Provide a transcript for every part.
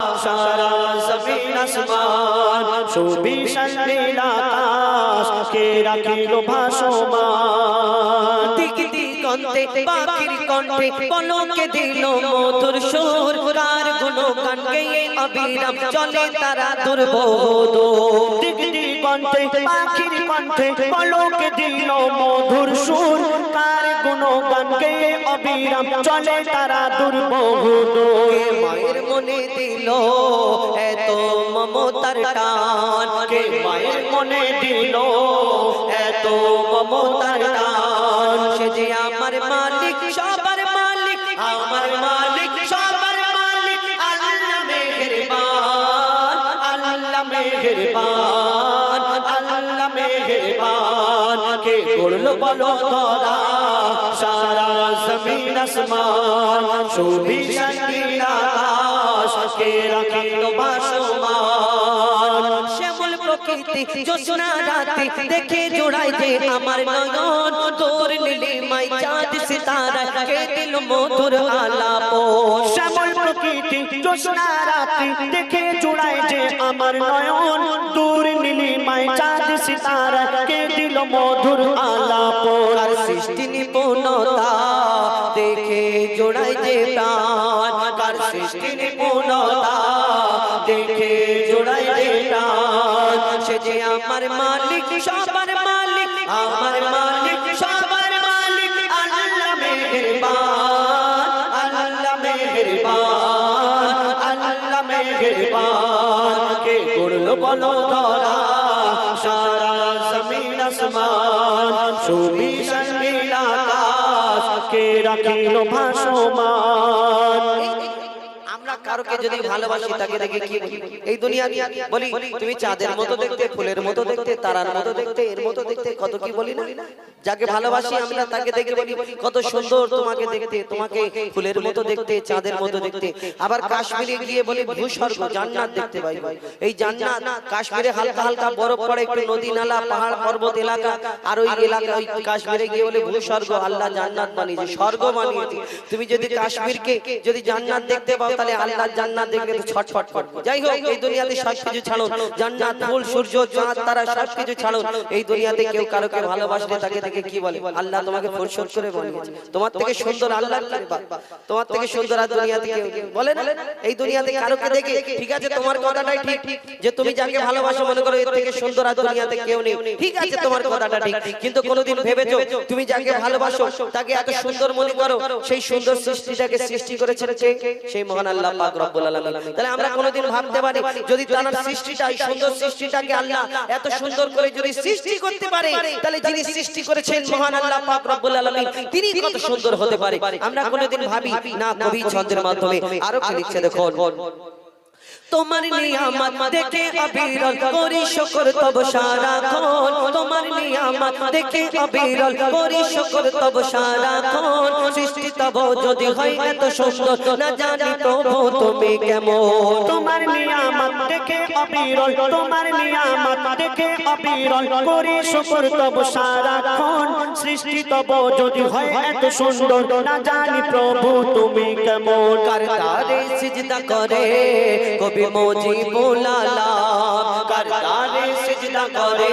সারা জমিন আসমান সুবিশাল নীল আকাশ কে রাখিল ভাসমান? দিক দিগন্তে পাখির কণ্ঠে পলকে দিল মধুর সুর। কার গুণ গেয়ে অবিরাম চলে তারা দুর্বোধ দিক দিগন্তে পাখির কণ্ঠে পলকে দিল মধুর সুর। কার গুণ গান গেয়ে অবিরাম চলে তারা দুর্বোধ কে মায়ের মনে দিল এত মমতার টান কে মায়ের মনে দিল এত মমতার টান সে যে আমার মালিক, সবার মালিক, আমার মালিক, সবার মালিক, আল্লাহ মেহেরবান আল্লাহ মেহেরবান। আল্লাহ কে করল বলো ধরা? সারা জমিন আসমান আকাশ কে রাখিল ভাসমান শ্যামল প্রকৃতি জোসনা রাতে দেখে জোড়াই যে আমার নয়ন। তোর নীলে মাই চাঁদ সিতারা কে দিল মধুর আলাপ শ্যামল প্রকৃতি জোসনা রাতে দেখে জোড়ায় যে আমার নয়ন। নীলিমায় চাঁদ সিতারা কে দিল মধুর আলাপ কার সৃষ্টি নিপুণতা দেখে জোড়াই যে প্রাণ। কার সৃষ্টি নিপুণতা দেখে জোড়াই যে প্রাণ। সে যে আমার মালিক, সবার মালিক, আমার মালিক, সবার মালিক, আল্লাহ মেহেরবান আল্লাহ মেহেরবান আল্লাহ মেহেরবান। কে করল বলো সুবিশাল নীল আকাশ কে রাখিল ভাসমান। কারোকে যদি ভালোবাসি তাকে দেখে কি বলি? এই দুনিয়া বলি তুমি চাঁদের মতো দেখতে ফুলের মতো দেখতে তারার মতো দেখতে এর মতো দেখতে কত কি বলি না? যাকে ভালোবাসি আমরা তাকে দেখে বলি কত সুন্দর তোমাকে দেখতে তোমাকে ফুলের মতো দেখতে চাঁদের মতো দেখতে। আবার কাশ্মীরে গিয়ে বলি ভূস্বর্গ জান্নাত দেখতে পাই এই জান্নাত কাশ্মীরে হালকা হালকা বরফ পড়ে একটু নদী নালা পাহাড় পর্বত এলাকা আর ওই এলাকা ওই কাশ্মীরে গিয়ে বলে ভূস্বর্গ আল্লাহ জান্নাত বানিয়েছে স্বর্গ বানিয়েছে তুমি যদি কাশ্মীরকে যদি জান্নাত দেখতে পাও তাহলে আল্লাহ জান্নাত তো ছটফট যাই হোক, এই দুনিয়াতে ছাড়ো। জান্নাত, ফুল, সূর্য চাঁদ তারা ছাড়ো। এই দুনিয়াতে কেউ কারোকে ভালোবাসলে তাকে তাকে কি বলে? আল্লাহ তোমাকে করে বানিয়েছে। তোমার থেকে সুন্দর আল্লাহ তোমার থেকে সুন্দর আর দুনিয়াতে কেউ বলে না? এই দুনিয়াতে কারোকে দেখে, ঠিক আছে, তোমার কথাটাই ঠিক, যে তুমি যাকে ভালোবাসো মনে করো, এর থেকে সুন্দর আর দুনিয়াতে কেউ নেই। ঠিক আছে, তোমার কথাটা ঠিক। কিন্তু কোনোদিন ভেবেছো, তুমি যাকে ভালোবাসো, তাকে এত সুন্দর মনে করো, সেই সুন্দর সৃষ্টিটাকে সৃষ্টি করেছেন কে? সেই মহান আল্লাহ পাক রব্বুল আলামিন। তাহলে আমরা কোনোদিন ভাবতে পারি যদি তার সৃষ্টিটা এই সুন্দর সৃষ্টিটাকে আল্লাহ এত সুন্দর করে যদি সৃষ্টি করতে পারে তাহলে যিনি সৃষ্টি করেছেন মহান আল্লাহ পাক রব্বুল আলামিন তিনি কত সুন্দর হতে পারে। আমরা কোনোদিন ভাবি না কবি ছন্দের মাধ্যমে। আরও কি লিখছে দেখো তোমার নিয়ামত দেখে অবিরল করি শুকর তব সারাক্ষণ তোমার নিয়ামত দেখে অবিরল করি শুকর তব সারাক্ষণ সৃষ্টি তব যদি হয় এত সুন্দর। না জানি প্রভু তুমি কেমন। তোমার নিয়ামত দেখে অবিরল। তোমার নিয়ামত দেখে অবিরল করে শুকর তব সারাক্ষণ সৃষ্টি তব যদি হয় এত সুন্দর। না জানি প্রভু তুমি কেমন। করতারে সিজদা করে কবি মুজিবুল্লাহ করতারে সিজদা করে।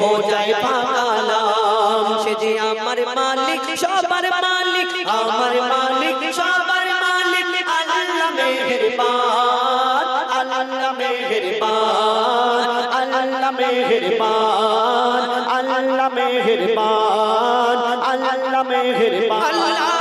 হো যায় পাকালাম সে যে আমার মালিক সবার মালিক আমার মালিক সবার মালিক আল্লাহ মেহেরবান আল্লাহ মেহেরবান আল্লাহ মেহেরবান আল্লাহ মেহেরবান আল্লাহ মেহেরবান। আল্লাহ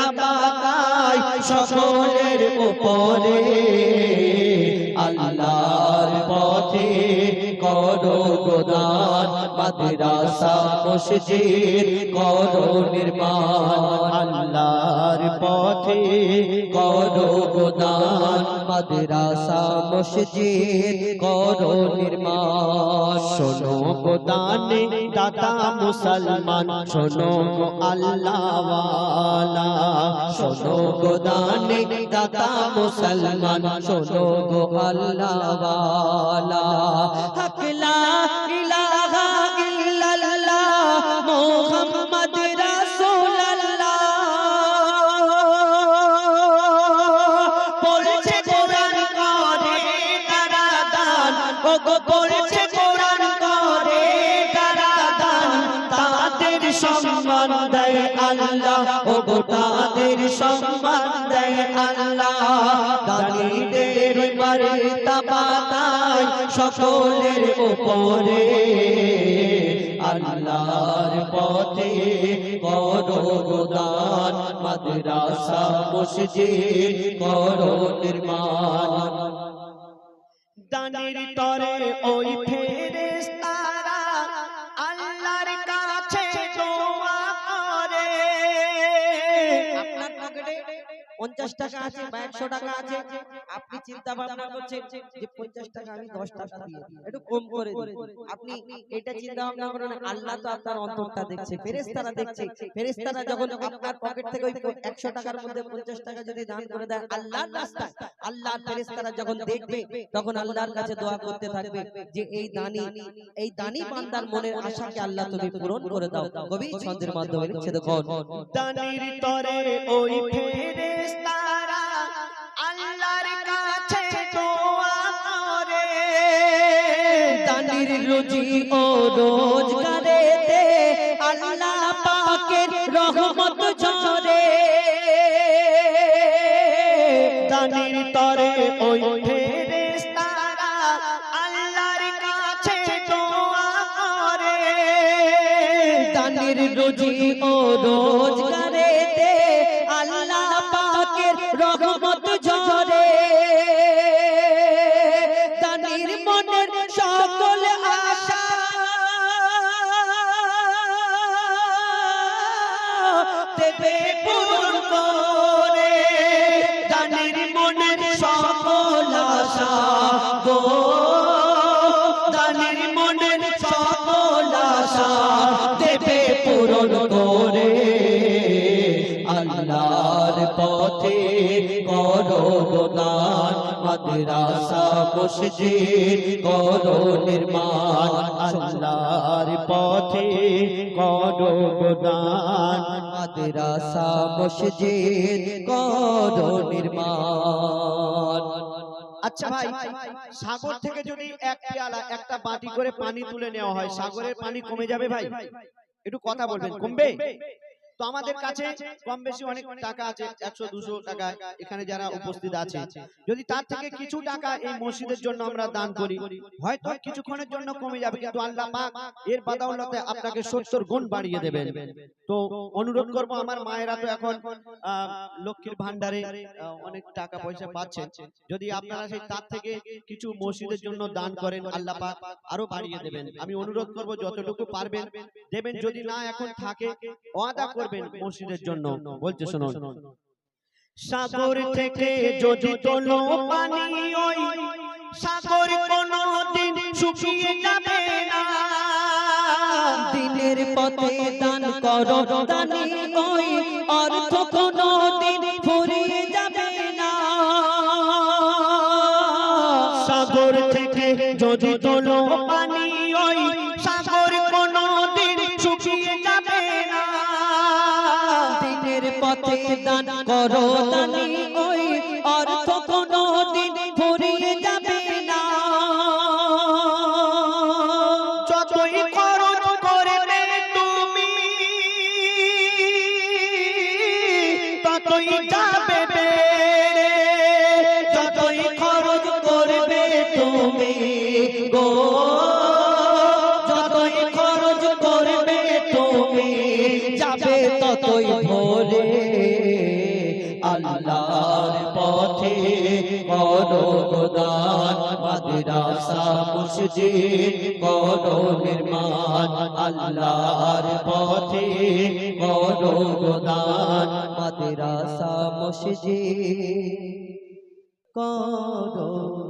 মার তাবাকায় সকলের উপরে। করো গোদান, মাদ্রাসা, মসজিদ, করো নির্মাণ। আল্লাহর পথে করো গোদান, মাদ্রাসা, মসজিদ, করো নির্মাণ। শোনো গোদানে, দাতা মুসলমান, শোনো আল্লাহওয়ালা। শোনো গোদানে, দাতা মুসলমান, শোনো গো লা ইলাহা ইল্লাল্লাহ মুহাম্মদ রাসূলুল্লাহ। পড়ছে কোরআন করে তারা দান ও গো আল্লাহ, ও গো তাদের সম্মান দেয় আল্লাহ। দানিদের বারে তাবাতায় সকলের উপরে আল্লাহর পথে করো গোদান মাদ্রাসা করো নির্মাণ। দানের তরে ওই পঞ্চাশ টাকা আছে বা একশো টাকা আছে আপনি চিন্তা ভাবনা করছেন যে পঞ্চাশ টাকা আমি দশ টাকা দিয়ে একটু কম করে আপনি এটা চিন্তা ভাবনা করেন আল্লাহ তো আপনার অন্তরটা দেখছে। ফেরেস্তারা দেখছে। ফেরেস্তারা যখন আপনার পকেট থেকে ওই একশো টাকার মধ্যে পঞ্চাশ টাকা যদি দান করে দেয় আল্লাহর রাস্তায় আল্লাহ ফেরেস্তারা যখন দেখবে তখন আল্লাহর কাছে দোয়া করতে থাকবে যে এই দানি এই দানি বান্দার মনের আশাকে আল্লাহ তুমি পূরণ করে দাও। কবি ছন্দের মাধ্যমে লিখছে দেখুন দানের তরে ওই ফেরেশতারা আল্লাহর কাছে দোয়া করে। দানির রুজি ও রোজগারেতে আল্লাহ পাকের রহমত ঝরে। দানের তরে ওই রুজি ও রোজগারেতে করো নির্মাণ। আল্লাহর পথে করো গোদান মাদ্রাসা মসজিদ করো নির্মাণ। আচ্ছা ভাই, সাগর থেকে যদি এক পেয়ালা, একটা বাটি করে পানি তুলে নেওয়া হয়, সাগরের পানি কমে যাবে ভাই? একটু কথা বলবেন, কমবে? তো আমাদের কাছে কম বেশি অনেক টাকা আছে একশো দুশো টাকা এখানে যারা উপস্থিত আছে। যদি তার থেকে কিছু টাকা এই মসজিদের জন্য আমরা দান করি হয়তো কিছুক্ষণের জন্য কমে যাবে কিন্তু আল্লাহ পাক এর বাদাউলতে আপনাকে সত্তর গুণ বাড়িয়ে দেবেন। তো অনুরোধ করব আমার মায়েরা তো এখন লক্ষ্মীর ভান্ডারে অনেক টাকা পয়সা পাচ্ছেন। যদি আপনারা সেই তার থেকে কিছু মসজিদের জন্য দান করেন আল্লাহ পাক আরও বাড়িয়ে দেবেন আমি অনুরোধ করব যতটুকু পারবেন দেবেন যদি না এখন থাকে ওয়াদা করবেন মসজিদের জন্য। বলছে শুনুন। সাগর থেকে যদি তোলো পানি ওই সাগর কোনদিন শুকিয়ে যাবে না। দিনের পথে দান করো দানি ওই অর্থ কোনো দিন ফুরিয়ে যাবে না। সাগর থেকে যদি তোলো পানি দান করো দানি ওই অর্থ কোনো ফুরিয়ে যাবে না। যতই খরচ করবে তুমি, ততই যাবে যতই খরচ করবে তুমি গো, যতই খরচ করবে তুমি, যাবে ততই গোদান মাদ্রাসা মসজিদ করো নির্মাণ আল্লাহর পথে করো গোদান মাদ্রাসা মসজিদ করো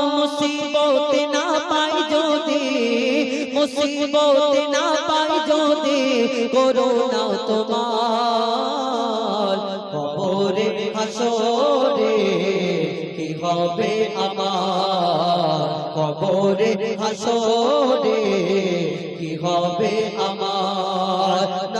মুসিবত না পাই যদি করোনা তোমার। কবরে, হাসরে কি হবে আমার? কবরে, হাসরে কি হবে আমার?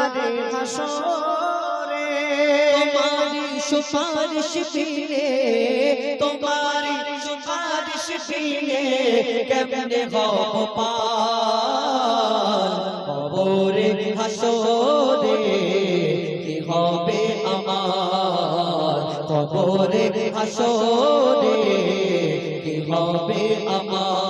পারে হাসরে। তোমারি সুপারিশ বিনে তোমারি সুপারিশ বিনে কেমনে হব পার কবরে হাসরে কি হবে আমার? কবরে হাসরে কি হবে আমার?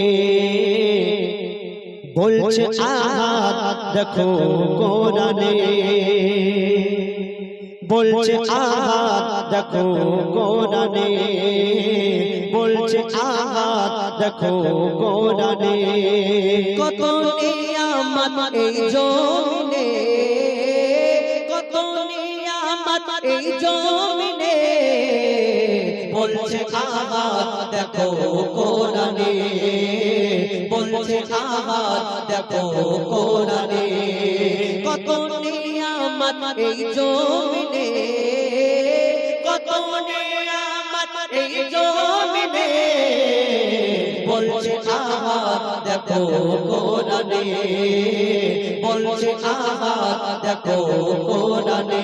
বলছে আহাত দেখো কোরআনে বলছে আহাত দেখো কোরআনে বলছে আহাত দেখো কোরআনে কত নিয়ামত এই জমিনে এই জমিনে বলছে আহাত দেখো কোরআনে। বলছে আহাত দেখো কোরআনে। কত নিয়ামত এই জমিনে কত নিয়ামত এই জমিনে। বলছে আহাত দেখো কোরআনে। বলছে আহাত দেখো কোরআনে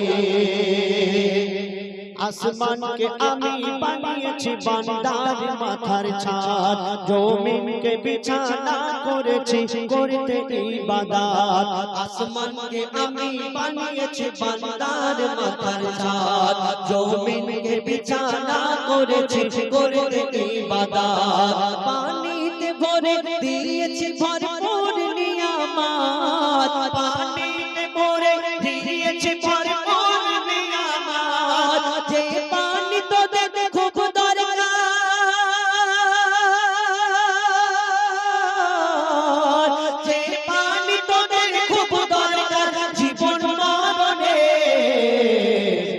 আসমানকে আমি বানিয়েছি বান্দার মাথার ছাদ জমিনকে বিছানা করেছি করতে ইবাদত আসমানকে আমি বানিয়েছি বান্দার মাথার ছাদ জমিনকে বিছানা করেছি করতে ইবাদত পানিতে ভরে দিয়েছি ভরপুর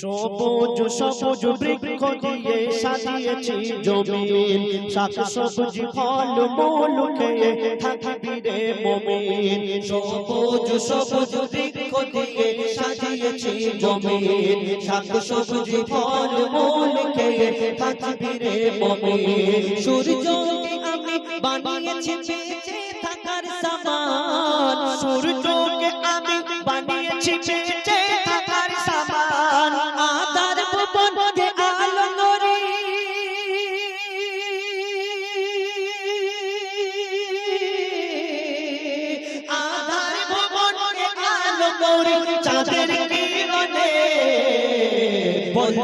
সবুজ সবুজ বৃক্ষ দিয়ে সাজিয়েছি জমিন। শাক সবুজ, ফল, মূল খেয়ে থাকবি রে মমিন। সবুজ সবুজ বৃক্ষ দিয়ে সাজিয়েছি জমিন। শাক সবুজ, ফল, মূল খেয়ে থাকবি রে মমিন। সূর্যকে আমি বানিয়েছি থাকার সামান। সূর্যকে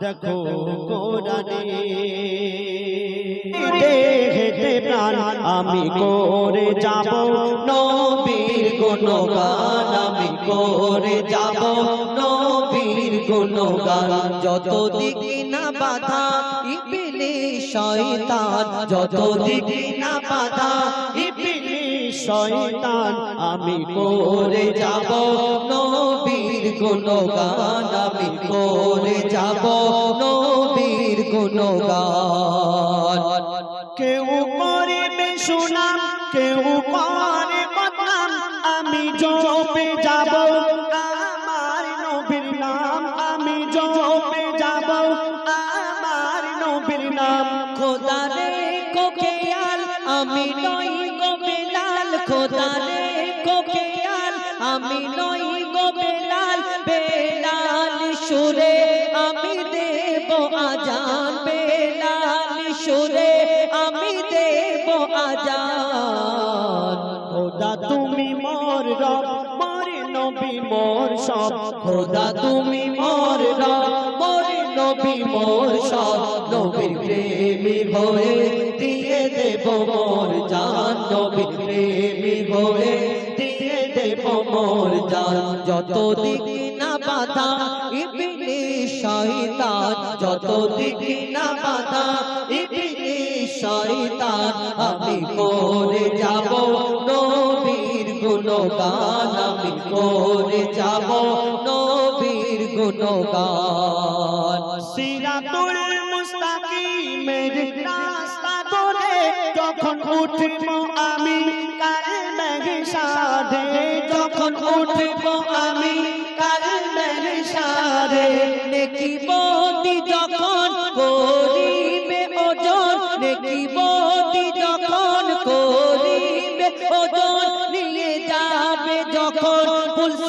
দেখো হেঁটে প্রাণ আমি করে যাব। নবীর গুণগান, আমি করে যাব। নবীর গুণগান যত দিকে না বাধা ইবিলি শয়তান যত দিকে না বাধা ইবিলি শয়তান আমি করে যাব। নবীর গুণগান আমি করে যাব। নবীর গুণগান। কেউ করিবে সুনাম কেউ করে বদনাম আমি জপে যাব। আমার নবীর নাম আমি জপে যাব। আমার নবীর নাম খোদা রে আমি নই মোর সব। খোদা, তুমি মোর মোর নবী, মোর সব। নবীর প্রেমী হয়ে দিয়ে দেব মোর জান। নবীর প্রেমী হয়ে দিয়ে দেব মোর জান। যত দিকে না বাধা ইবলি শয়তান যত দিকে না বাধা ইবলি শয়তান, আমি করে যাব গুণগান আমি করে যাব, নবীর গুণগান। সিরাতুল মুস্তাকিমের রাস্তা ধরে যখন উঠব আমি, কাল মেঘসাদে যখন উঠব আমি, কাল মেঘসাদে নেকি বদি যখন করিবে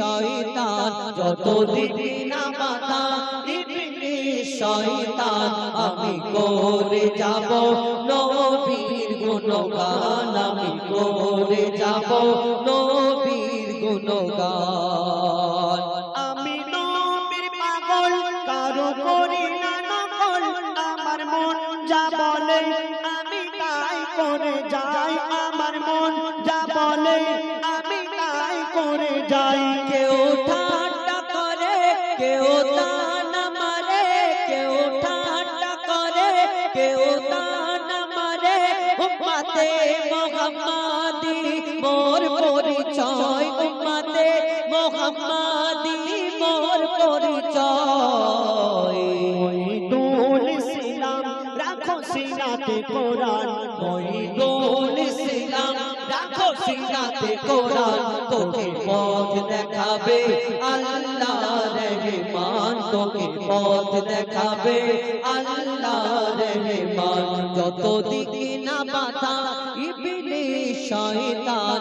শয়তান যত দিকে না বাধা ইবনে শয়তান, আমি করে যাব নবীর গুণগান, আমি করে যাব নবীর গুণগান। মোহাম্মদি মোর পরিচয়। মহিদুল ইসলাম, রাখো সিনাতে কোরআন। মহিদুল ইসলাম, রাখো সিনাতে কোরআন। তোকে পথ দেখাবে আল্লাহ রহমান। তোকে যত দিকে না বাধা, ইবনে শয়তান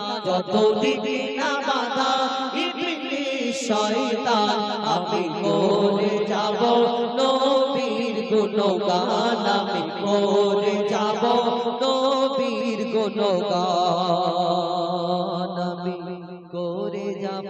শয়তান আমি করে যাব। নবীর গুণগান আমি করে যাব। নবীর গুণগান আমি করে যাব।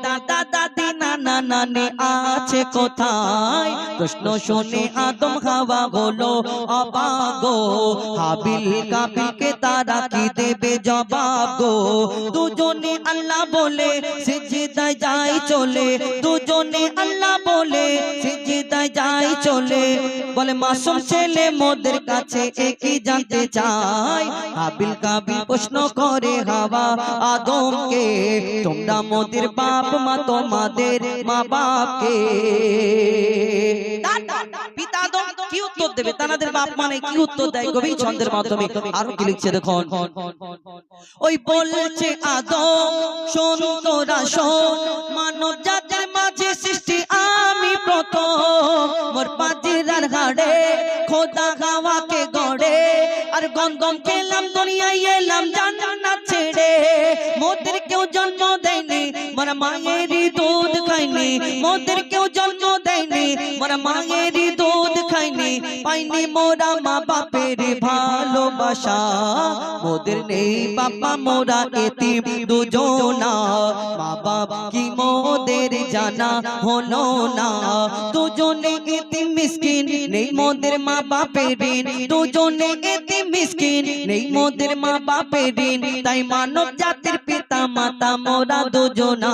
দাদা দাদি নানা নানি আছে কোথায়? প্রশ্ন শুনে আদম হাওয়া হাবিল তারা কি দেবে দুজনে আল্লাহ বলে যাই চলে। দুজনে আল্লাহ বলে সিজদায় যাই চলে, বলে, মাসুম ছেলে মোদের কাছে একই জানতে চাই। হাবিল কাবিল প্রশ্ন করে, হাওয়া আদমকে, তোমরা মোদের বাপ মা তোমাদের মা বাপকে। কি উত্তর দেবে? তাদের বাপ মানে কি উত্তর দেয়? কবি ছন্দের মাধ্যমে। আরও কি লিখছে দেখুন? ওই বলছে আদম শোন তোরা শোন মানব জাতির মাঝে সৃষ্টি আমি প্রথম। মোর পাজিরার হাড়ে খোদা হাওয়াকে গড়ে। আর গন্ধম খেলাম, দুনিয়ায় এলাম জান্নাত ছেড়ে। মোদের কেউ জন্ম দেয়নি, মোর মায়েরই দুধ খাইনি মোদের কেউ জন্ম দেয়নি, মোর মায়েরই খাইনি পাইনি মোরা মা বাপের ভালোবাসা। মোদের নেই বাবা মোরা এতিম দুজনা। মা বাপ কি মোদের জানা হলো না। দুজনে এতিম মিসকিন, নেই মোদের মা বাপের ঋণ। দুজনে এতিম মিসকিন, নেই মোদের মা বাপের ঋণ। তাই মানব জাতির পিতা, মাতা, মোরা দুজনা।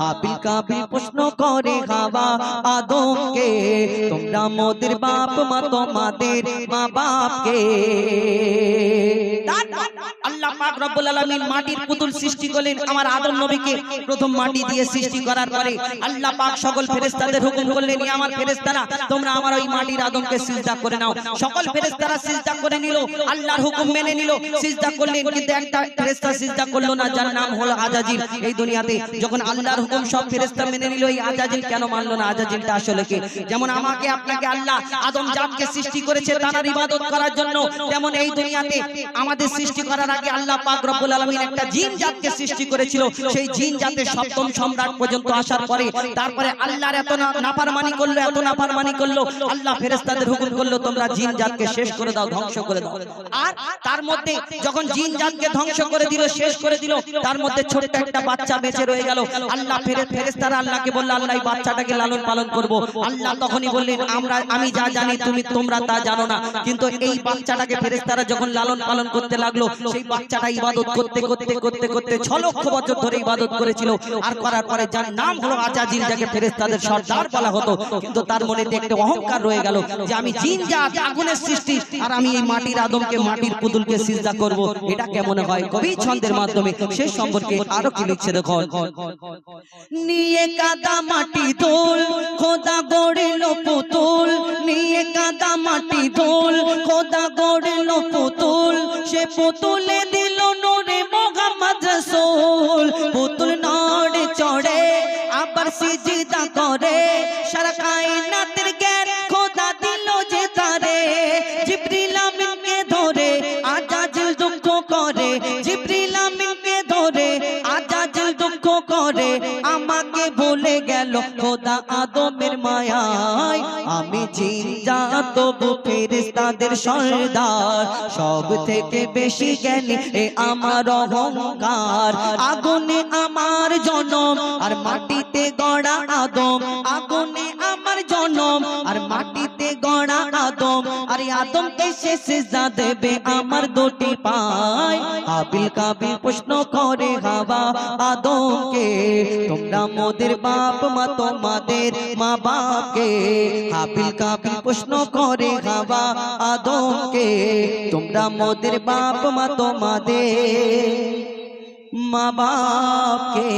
হাবিল কাবিল প্রশ্ন করে হাওয়া আদমকে, তোমরা মোদের বাপ মা তোমাদের মা বাপকে আল্লাহ পাক রব্বুল আলামিন মাটির পুতুল সৃষ্টি করলেন, আমার আদম নবীকে প্রথম মাটি দিয়ে সৃষ্টি করার পরে আল্লাহ পাক সকল ফেরেশতাদের হুকুম করলেন "ই আমার ফেরেশতারা, তোমরা আমার ওই মাটির আদমকে সিজদা করে নাও। সকল ফেরেশতারা সিজদা করে নিল, আল্লাহর হুকুম মেনে নিল, সিজদা করলেন, কিন্তু একটা ফেরেশতা সিজদা করল না, যার নাম হলো আজাজিল। এই দুনিয়াতে যখন আল্লাহর হুকুম সব ফেরেশতা মেনে নিল, এই আজাজিল কেন মানলো না? আজাজিলটা আসলে কি? যেমন আমাকে, আপনাকে আল্লাহ আদম জাতকে সৃষ্টি করেছে তার ইবাদত করার জন্য। তেমন এই দুনিয়াতে আমাদের সৃষ্টি করার আগে আল্লাহ পাক রব্বুল আলামিন একটা জিন জাতকে সৃষ্টি করেছিল। সেই জিন জাতের সপ্তম সম্রাট পর্যন্ত আসার পরে তারপরে আল্লাহর এত নাফরমানি করল এত নাফরমানি করল। আল্লাহ ফেরেশতাদের হুকুম করল তোমরা জিন জাতকে শেষ করে দাও ধ্বংস করে দাও। আর তার মধ্যে যখন জিন জাতকে ধ্বংস করে দিল শেষ করে দিল তার মধ্যে ছোট্ট একটা বাচ্চা বেঁচে রয়ে গেল। আল্লাহ ফেরে ফেরেশতারা আল্লাহকে বলল আল্লাহ এই বাচ্চাটাকে লালন পালন করব। আল্লাহ তখনই বললেন আমরা আমি যা জানি, তুমি তোমরা তা জানো না। কিন্তু এই বাচ্চাটাকে ফেরেশতারা যখন লালন পালন করতে লাগল, সেই বাচ্চাটা ইবাদত করতে করতে করতে করতে ছ লক্ষ বছর ধরে ইবাদত করেছিল। আর করার পরে যার নাম হলো আজাজিল যাকে ফেরেশতাদের সর্দার বলা হতো, কিন্তু তার মনে একটা অহংকার রয়ে গেল যে আমি জিন জাত, আগুনের সৃষ্টি, আর আমি এই মাটির আদমকে, মাটির পুতুলকে সিজদা করব। এটা কেমন হয়? কবি ছন্দের মাধ্যমে সে সম্পর্কে আরও কি লিখছে দেখো নিয়ে কাদা মাটি দোল খোদা গড়িল পুতুল নিয়ে কাদা মাটি দোল খোদা গড়িল পুতুল, সে পুতুলে দিল নোরে মোহাম্মদ রসুল। পুতুল নড়ে চড়ে, আবার সিজিদা করে, সারা কায়নাতের জ্ঞান খোদা দিল যে তারে। জিবরিল আমিনকে ধরে, আজাজিল দুঃখ করে, জিবরিল বলে গেল খোদা আদমের মায়ায়। আমি জিন্দা, তবু ফেরেশতাদের সর্দার। সব থেকে বেশি জ্ঞানী এ আমার অহংকার। আগুনে আমার জনম, আর মাটিতে গড়া আদম। আগুনে আর মাটিতে গড়া আদম আর আদম এসে সিজদা দেবে আমার দুটি পায়। আবিল কাবিল প্রশ্ন করে হাওয়া আদমকে, তোমরা মোদের বাপ মা, তোমাদের মা বাপকে আবিল কাবিল প্রশ্ন করে হাওয়া আদমকে, তোমরা মোদের বাপ মা, তোমাদের মা বাপকে